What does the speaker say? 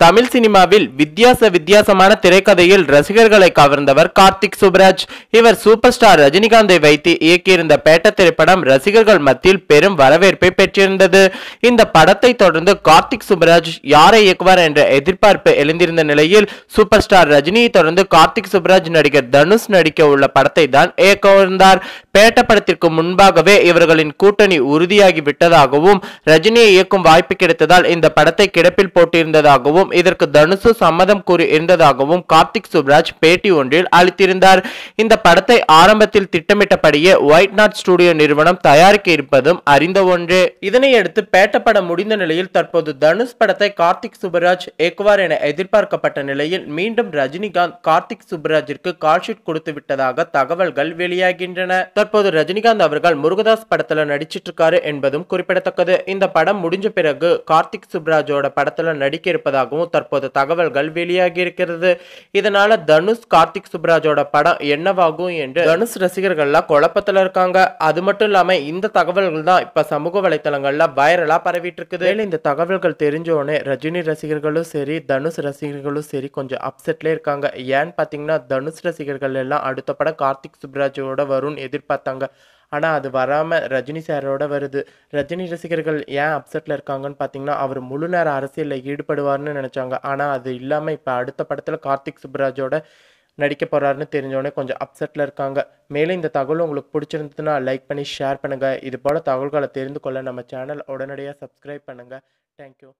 தமிழ் சினிமாவில் வித்தியாச வித்தியாசமான திரைக்கதையில் ரசிகர்களை கவர்ந்தவர் கார்த்திக் சுப்ராஜ். இவர் சூப்பர் ஸ்டார் ரஜினிகாந்தை வைத்து இயக்கியிருந்த பேட்ட திரைப்படம் ரசிகர்கள் மத்தியில் பெரும் வரவேற்பை பெற்றிருந்தது. இந்த படத்தை தொடர்ந்து கார்த்திக் சுப்ராஜ் யாரை இயக்குவார் என்ற எதிர்பார்ப்பு எழுந்திருந்த நிலையில் சூப்பர் ஸ்டார் ரஜினியை தொடர்ந்து கார்த்திக் சுப்ராஜ் நடிகர் தனுஷ் நடிக்க உள்ள படத்தை தான் இயக்கவிருந்தார் பேட்ட படத்திற்கு முன்பாகவே இவர்களின் கூட்டணி உறுதியாகி விட்டதாகவும் ரஜினியை இயக்கும் வாய்ப்பு கிடைத்ததால் இந்த படத்தை கிடப்பில் போட்டிருந்ததாகவும் இதற்கு தனுஷு சம்மதம் கூறி இருந்ததாகவும் கார்த்திக் சுப்ராஜ் பேட்டி ஒன்றில் அளித்திருந்தார். இந்த படத்தை ஆரம்பத்தில் திட்டமிட்டபடியே ஒயிட் நாட் ஸ்டுடியோ நிறுவனம் தயாரிக்க இருப்பதும் அறிந்த ஒன்றே. இதனையடுத்து பேட்ட படம் முடிந்த நிலையில் தற்போது தனுஷ் படத்தை கார்த்திக் சுப்ராஜ் இயக்குவார் என எதிர்பார்க்கப்பட்ட நிலையில் மீண்டும் ரஜினிகாந்த் கார்த்திக் சுப்ராஜிற்கு கால்ஷீட் கொடுத்து விட்டதாக தகவல்கள் வெளியாகின்றன. தற்போது ரஜினிகாந்த் அவர்கள் முருகதாஸ் படத்துல நடிச்சிட்டு இருக்காரு என்பதும் குறிப்பிடத்தக்கது. இந்த படம் முடிஞ்ச பிறகு கார்த்திக் சுப்ராஜோட படத்துல நடிக்க இருப்பதாகவும் தற்போது தகவல்கள் வெளியாகி இருக்கிறது. இதனால தனுஷ் கார்த்திக் சுப்ராஜோட படம் என்னவாகும் என்று தனுஷ் ரசிகர்கள்லாம் குழப்பத்துல இருக்காங்க. அது மட்டும் இல்லாம இந்த தகவல்கள் தான் இப்ப சமூக வலைத்தளங்கள்ல வைரலா பரவிட்டு இருக்குது இந்த தகவல்கள் தெரிஞ்சோடனே ரஜினி ரசிகர்களும் சரி தனுஷ் ரசிகர்களும் சரி கொஞ்சம் அப்செட்ல இருக்காங்க. ஏன்னு பாத்தீங்கன்னா தனுஷ் ரசிகர்கள் எல்லாம் அடுத்த படம் கார்த்திக் சுப்ராஜோட வரும்னு எதிர்பார்த்தாங்க. ஆனால் அது வராமல் ரஜினி சாரோட வருது. ரஜினி ரசிகர்கள் ஏன் அப்செட்டில் இருக்காங்கன்னு பார்த்தீங்கன்னா அவர் முழு நேர அரசியலில் ஈடுபடுவார்னு நினச்சாங்க. ஆனால் அது இல்லாமல் இப்போ அடுத்த படத்தில் கார்த்திக் சுப்ராஜோட நடிக்க போகிறாருன்னு தெரிஞ்சோடனே கொஞ்சம் அப்செட்டில் இருக்காங்க. மேலும் இந்த தகவல் உங்களுக்கு பிடிச்சிருந்ததுன்னா லைக் பண்ணி ஷேர் பண்ணுங்கள் இது போல் தகவல்களை தெரிந்து கொள்ள நம்ம சேனல் உடனடியாக சப்ஸ்கிரைப் பண்ணுங்கள் தேங்க்யூ